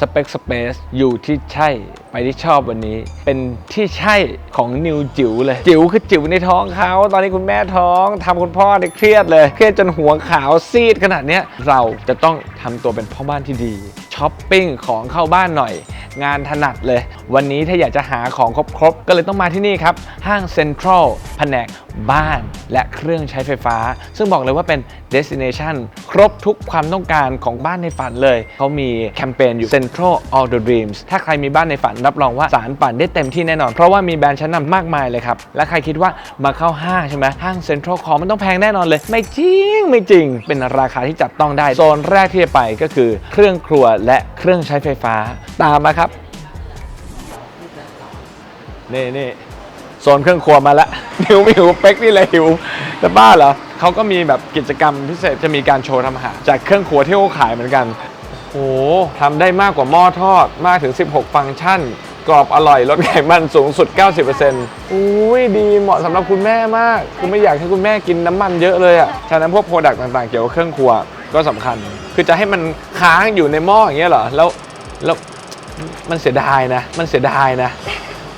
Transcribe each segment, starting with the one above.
สเปคสเปซอยู่ที่ใช่ ไปที่ชอบวันนี้ เป็นที่ใช่ของนิวจิ๋วเลย จิ๋วคือจิ๋วในท้องเขา ตอนนี้คุณแม่ท้องทำคุณพ่อเนี่ยเครียดเลย เครียดจนหัวขาวซีดขนาดเนี้ยเราจะต้องทำตัวเป็นพ่อบ้านที่ดีช้อปปิ้งของเข้าบ้านหน่อย งานถนัดเลย วันนี้ถ้าอยากจะหาของครบๆ ก็เลยต้องมาที่นี่ครับ ห้างเซ็นทรัลแผนกบ้านและเครื่องใช้ไฟฟ้า ซึ่งบอกเลยว่าเป็น destination ครบทุกความต้องการของบ้านในฝันเลย เขามีแคมเปญอยู่ Central All the Dreams ถ้าใครมีบ้านในฝันรับรองว่าสารฝันได้เต็มที่แน่นอน เพราะว่ามีแบรนด์ชั้นนำมากมายเลยครับ และใครคิดว่ามาเข้าห้างใช่ไหมห้างเซ็นทรัลของมันต้องแพงแน่นอนเลย ไม่จริง ไม่จริง เป็นราคาที่จับต้องได้ โซนแรกที่จะไปก็คือเครื่องครัวและเครื่องใช้ไฟฟ้าตามมาครับนี่นี่โซนเครื่องครัวมาล้วหิวไม่หิวเป๊กนี่เลยหิว จะบ้าเหรอเขาก็มีแบบกิจกรรมพิเศษจะมีการโชว์ทำอาหารจากเครื่องครัวที่เขาขายเหมือนกัน โอ้โหทำได้มากกว่าหม้อทอดมากถึง 16 ฟังก์ชัน กรอบอร่อยลดไขมันสูงสุด 90%อุ้ยดีเหมาะสำหรับคุณแม่มาก คือไม่อยากให้คุณแม่กินน้ำมันเยอะเลยอะ่ะ ฉะนั้นพวกโปรดักต์ต่างๆ เกี่ยวกับเครื่องครัวก็สำคัญ คือจะให้มันค้างอยู่ในหม้ออย่างเงี้ยเหรอ แล้วแล้วมันเสียดายนะ มันเสียดายนะ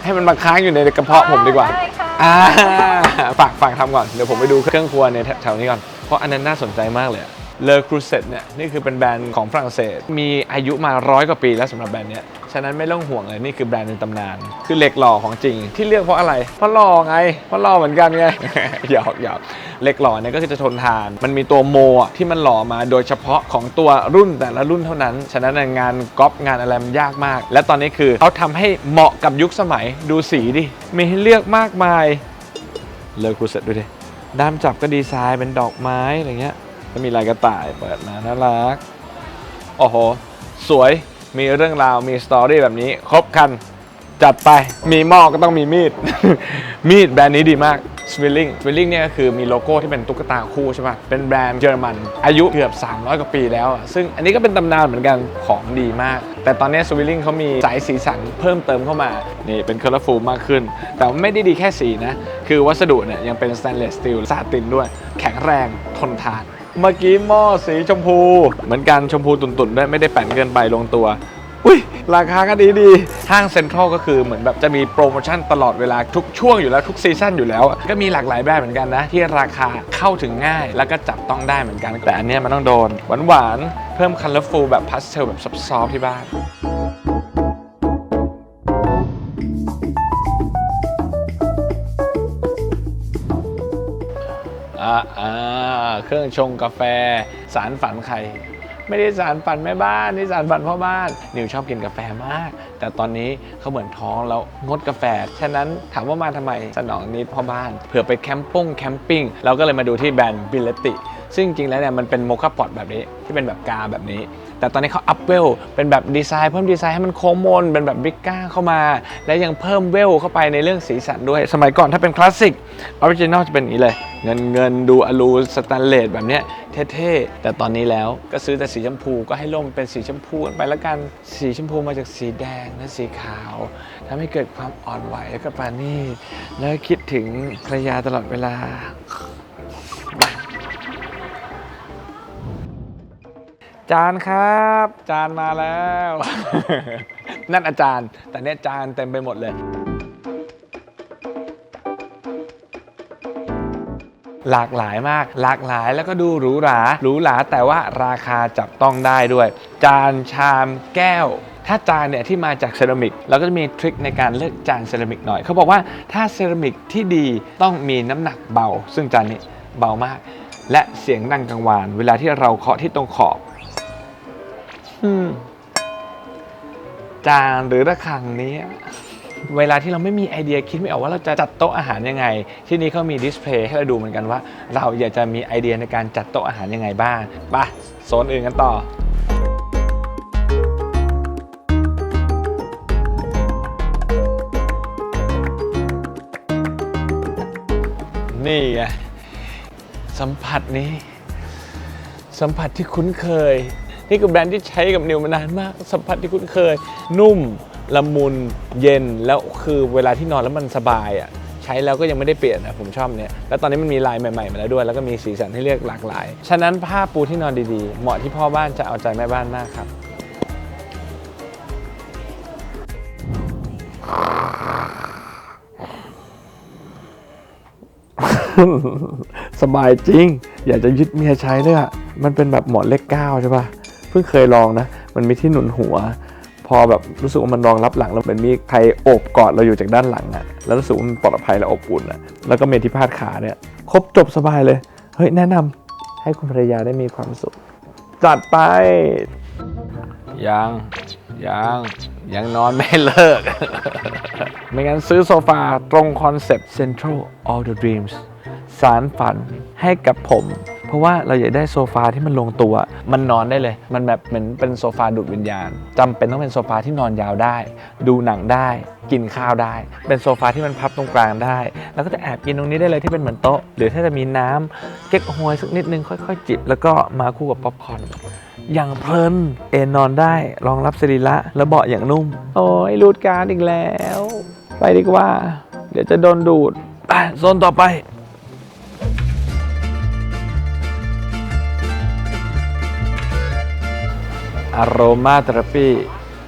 ให้มันมาค้างอยู่ในกระเพาะผมดีกว่า ได้ค่ะ อ่า ฝากฝากทำก่อน เดี๋ยวผมไปดูเครื่องครัวในแถวนี้ก่อน เพราะอันนั้นน่าสนใจมากเลยเลอครูเซตเนี่ยนี่คือเป็นแบรนด์ของฝรั่งเศส มีอายุมาร้อยกว่าปีแล้วสำหรับแบรนด์เนี้ยฉะนั้นไม่ต้องห่วงเลยนี่คือแบรนด์ในตำนาน คือเหล็กหล่อของจริงที่เลือกเพราะอะไร เพราะหล่อไง เพราะหล่อเหมือนกันไงหยอกหยอกเหล็กหล่อเนี่ยก็คือจะทนทาน มันมีตัวโมที่มันหล่อมาโดยเฉพาะของตัวรุ่นแต่ละรุ่นเท่านั้น ฉะนั้นในงานก๊อปงานอะไรมันยากมาก และตอนนี้คือเขาทำให้เหมาะกับยุคสมัยดูสีดิมีให้เลือกมากมาย เลอครูเสร็จดูดิด้ามจับก็ดีไซน์เป็นดอกไม้อะไรเงี้ยก็มีลายกระต่ายเปิดมาน่ารัก โอ้โห สวยมีเรื่องราวมีสตอรี่แบบนี้ ครบคัน จัดไปมีหม้อก็ต้องมีมีด มีดแบรนด์นี้ดีมาก s w i l l i n g s w i l l i n g เนี่ยก็คือมีโลโก้ที่เป็นตุ๊กตาคู่ใช่ป่ะ เป็นแบรนด์เยอรมัน อายุเกือบ 300 กว่าปีแล้วอะซึ่งอันนี้ก็เป็นตำนานเหมือนกันของดีมาก แต่ตอนนี้ s w i l l i n g เขามีสายสีสันเพิ่มเติมเข้ามา นี่เป็น colorful มากขึ้น แต่ไม่ได้ดีแค่สีนะ คือวัสดุเนี่ยยังเป็น stainless steel ซาตินด้วย แข็งแรงทนทาน เมื่อกี้หม้อสีชมพู เหมือนกันชมพูตุ่นๆด้วยไม่ได้แป่นเกินไปลงตัว อุ้ยราคาก็ดีดีห้างเซ็นทรัลก็คือเหมือนแบบจะมีโปรโมชั่นตลอดเวลาทุกช่วงอยู่แล้วทุกซีซั่นอยู่แล้ว ก็มีหลากหลายแบรนด์เหมือนกันนะ ที่ราคาเข้าถึงง่ายแล้วก็จับต้องได้เหมือนกัน แต่อันเนี้ยมันต้องโดน หวานหวานๆเพิ่มคัลเลอร์ฟูลแบบพาสเทลแบบซอฟที่บ้านอ่าอ่าเครื่องชงกาแฟสารฝันใคร ไม่ได้สารฝันแม่บ้านนี่สารฝันพ่อบ้าน นิวชอบกินกาแฟมาก แต่ตอนนี้เขาเหมือนท้องแล้วงดกาแฟ ฉะนั้นถามว่ามาทำไมสนองนิดพ่อบ้านเผื่อไปแคมปิ้งแคมปิ้งเราก็เลยมาดูที่แบรนด์บิลเลติ ซึ่งจริงๆแล้วเนี่ยมันเป็นโมคาพอตแบบนี้ที่เป็นแบบกาแบบนี้ แต่ตอนนี้เขาอัพเวลเป็นแบบดีไซน์เพิ่มดีไซน์ให้มันโค้งมนเป็นแบบบิ๊กก้าเข้ามา และยังเพิ่มเวลเข้าไปในเรื่องสีสันด้วย สมัยก่อนถ้าเป็นคลาสสิกออริจินอลจะเป็นอย่างนี้เลย เงินเงินดูอลูสแตนเลสแบบเนี้ยเท่ๆ แต่ตอนนี้แล้วก็ซื้อแต่สีชมพูก็ให้ล่มเป็นสีชมพูกันไปแล้วกันสีชมพูมาจากสีแดงและสีขาวทำให้เกิดความอ่อนไหวและก็ปราณีตแล้วคิดถึงภรรยาตลอดเวลา จานครับ จานมาแล้ว นั่นอาจารย์ แต่เนี่ยจานเต็มไปหมดเลย หลากหลายมาก หลากหลายแล้วก็ดูหรูหราหรูหราแต่ว่าราคาจับต้องได้ด้วย จานชามแก้วถ้าจานเนี่ยที่มาจากเซรามิกเราก็จะมีทริคในการเลือกจานเซรามิกหน่อยเขาบอกว่าถ้าเซรามิกที่ดีต้องมีน้ำหนักเบา ซึ่งจานนี้เบามาก และเสียงดังกังวาน เวลาที่เราเคาะที่ตรงขอบ จานหรือระฆังนี้ เวลาที่เราไม่มีไอเดียคิดไม่ออกว่าเราจะจัดโต๊ะอาหารยังไง ที่นี่เขามีดิสเพลย์ให้เราดูเหมือนกันว่า เราอยากจะมีไอเดียในการจัดโต๊ะอาหารยังไงบ้างไปโซนอื่นกันต่อนี่ไงสัมผัสนี้ สัมผัสที่คุ้นเคย นี่คือแบรนด์ที่ใช้กับนิวมานานมาก สัมผัสที่คุ้นเคย นุ่มละมุนเย็นแล้วคือเวลาที่นอนแล้วมันสบายอะใช้แล้วก็ยังไม่ได้เปลี่ยนนะผมชอบเนี้ยแล้วตอนนี้มันมีลายใหม่ๆมาแล้วด้วย แล้วก็มีสีสันให้เลือกหลากหลาย ฉะนั้นผ้าปูที่นอนดีๆ เหมาะที่พ่อบ้านจะเอาใจแม่บ้านมากครับสบายจริง อยากจะยึดเมียใช้เลยอะมันเป็นแบบหมอนเลขเก้าใช่ปะ เพิ่งเคยลองนะ มันมีที่หนุนหัว พอแบบรู้สึกว่ามันรองรับหลังแล้วมือนมีใครโอบกอดเราอยู่จากด้านหลังอะแล้วรู้สึกว่ามันปลอดภัยและอบอุ่นอะแล้วก็เมนที่พาดขาเนี่ยครบจบสบายเลย เฮ้ยแนะนำให้คุณภรรยาได้มีความสุข จัดไป ยัง ยัง ยังนอนไม่เลิก ไม่งั้นซื้อโซฟาตรงคอนเซ็ปต์ Central All the Dreams สารฝันให้กับผม เพราะว่าเราอยากได้โซฟาที่มันลงตัว มันนอนได้เลย มันแบบเหมือนเป็นโซฟาดูดวิญญาณจำเป็นต้องเป็นโซฟาที่นอนยาวได้ ดูหนังได้ กินข้าวได้ เป็นโซฟาที่มันพับตรงกลางได้ แล้วก็จะแอบกินตรงนี้ได้เลยที่เป็นเหมือนโต๊ะ หรือถ้าจะมีน้ำเก๊กฮวยสักนิดนึงค่อยๆจิบแล้วก็มาคู่กับป๊อปคอร์นอย่างเพลินเอนนอนได้รองรับสรีระและเบาะอย่างนุ่ม โอ้ยรูดการดอีกแล้ว ไปดีกว่า เดี๋ยวจะโดนดูดไปโซนต่อไป อารมาเทอราปี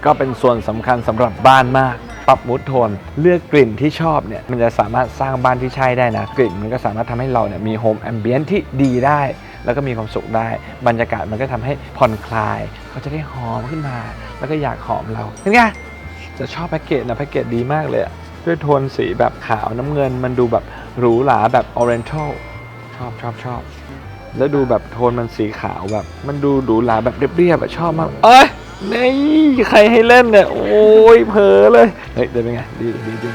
ก็เป็นส่วนสำคัญสำหรับบ้านมาก ปรับมูดโทน เลือกกลิ่นที่ชอบเนี่ยมันจะสามารถสร้างบ้านที่ใช่ได้นะ กลิ่นมันก็สามารถทำให้เราเนี่ยมีโฮมแอมเบียนที่ดีได้ แล้วก็มีความสุขได้ บรรยากาศมันก็ทำให้ผ่อนคลาย เขาจะได้หอมขึ้นมา แล้วก็อยากหอมเราเป็นไงจะชอบแพ็กเกจนะแพ็กเกจดีมากเลยอะด้วยโทนสีแบบขาวน้ำเงินมันดูแบบหรูหราแบบออเรนทัลชอบชอบชอบ แล้วดูแบบโทนมันสีขาวแบบ มันดูหรูหราแบบเรียบๆอะชอบมาก เอ้ยนี่ใครให้เล่นเนี่ย โอ้ยเผลอเลย เฮ้ยเดี๋ยวเป็นไง ดีดีดี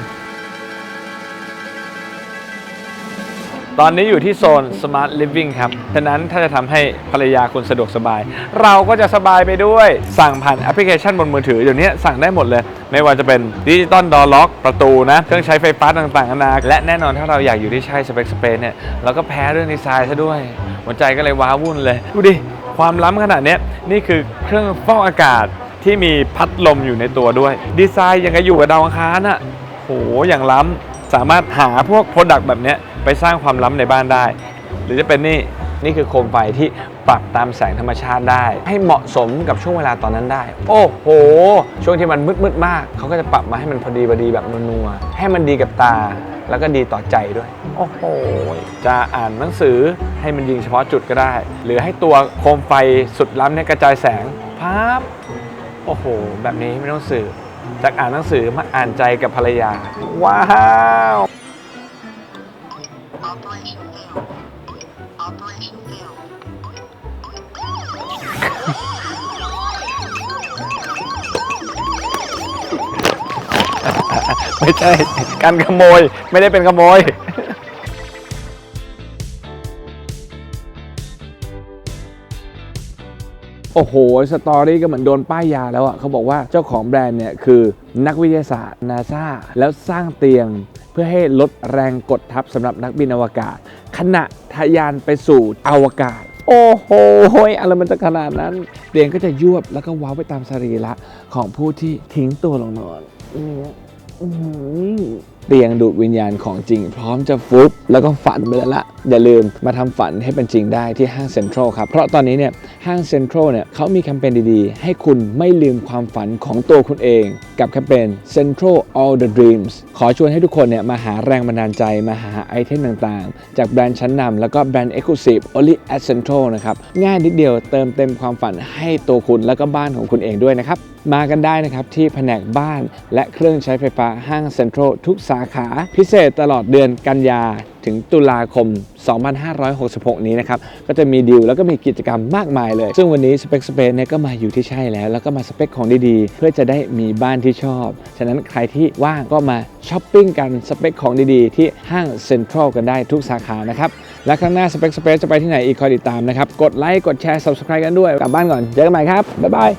ตอนนี้อยู่ที่โซน Smart Living ครับ ฉะนั้นถ้าจะทำให้ภรรยาคุณสะดวกสบาย เราก็จะสบายไปด้วย สั่งผ่านแอปพลิเคชันบนมือถือเดี๋ยวนี้สั่งได้หมดเลย ไม่ว่าจะเป็นดิจิตอลดอล็อกประตูนะ เครื่องใช้ไฟฟ้าต่างๆนานาและแน่นอนถ้าเราอยากอยู่ที่ใช่สเปคสเปซเนี่ยเราก็แพ้เรื่องดีไซน์ซะด้วย หัวใจก็เลยว้าวุ่นเลย ดูดิ ความล้ำขนาดนี้นี่คือเครื่องฟอกอากาศที่มีพัดลมอยู่ในตัวด้วย ดีไซน์ยังไงอยู่กับดาวอังคารอะโหอย่างล้ำสามารถหาพวกโปรดักต์แบบเนี้ย ไปสร้างความล้ำในบ้านได้ หรือจะเป็นนี่นี่คือโคมไฟที่ปรับตามแสงธรรมชาติได้ ให้เหมาะสมกับช่วงเวลาตอนนั้นได้ โอ้โห ช่วงที่มันมืดๆมาก เขาก็จะปรับมาให้มันพอดีพอดีแบบนัวๆให้มันดีกับตาแล้วก็ดีต่อใจด้วย โอ้โห จะอ่านหนังสือให้มันยิงเฉพาะจุดก็ได้ หรือให้ตัวโคมไฟสุดล้ำเนี่ยกระจายแสงภาพโอ้โห แบบนี้ไม่ต้องสื่อ จากอ่านหนังสือมาอ่านใจกับภรรยา ว้าว Operation failed. Operation failed. ไม่ใช่การขโมย ไม่ได้เป็นขโมย โอ้โห สตอรี่ก็เหมือนโดนป้ายยาแล้วอะเขาบอกว่าเจ้าของแบรนด์เนี่ยคือนักวิทยาศาสตร์นาซาแล้วสร้างเตียง พื่อให้ลดแรงกดทับสำหรับนักบินอวกาศ ขณะทะยานไปสู่อวกาศ โอ้โหอะไรมันจะขนาดนั้นเดียงก็จะยวบแล้วก็ว้าวไปตามสรีระของผู้ที่ทิ้งตัวลงนอนอืมอื้อหือ เตียงดูดวิญญาณของจริง พร้อมจะฟุบแล้วก็ฝันไปแล้วละอย่าลืมมาทำฝันให้เป็นจริงได้ที่ห้างเซ็นทรัลครับ เพราะตอนนี้เนี่ยห้างเซ็นทรัลเนี่ยเขามีแคมเปญดีๆ ให้คุณไม่ลืมความฝันของตัวคุณเอง กับแคมเปญ Central All the Dreams ขอชวนให้ทุกคนเนี่ยมาหาแรงบันดาลใจมาหาไอเทมต่างๆ จากแบรนด์ชั้นนำแล้วก็แบรนด์ Exclusive Only at Central นะครับ ง่ายนิดเดียวเติมเต็มความฝันให้ตัวคุณแล้วก็บ้านของคุณเองด้วยนะครับ มากันได้นะครับที่แผนกบ้านและเครื่องใช้ไฟฟ้าห้างเซ็นทรัลทุกสาขาพิเศษตลอดเดือนกันยาถึงตุลาคม 2566 นี้นะครับ ก็จะมีดีลแล้วก็มีกิจกรรมมากมายเลย ซึ่งวันนี้สเปคสเปซเนี่ยก็มาอยู่ที่ใช่แล้ว แล้วก็มาสเปคของดีๆ เพื่อจะได้มีบ้านที่ชอบ ฉะนั้นใครที่ว่างก็มาช้อปปิ้งกันสเปคของดีๆ ที่ห้างเซ็นทรัลกันได้ทุกสาขานะครับ และข้างหน้าสเปคสเปซจะไปที่ไหนอีกคอยติดตามนะครับ กดไลค์ กดแชร์ subscribe กันด้วย กลับบ้านก่อน เจอกันใหม่ครับ บ๊ายบาย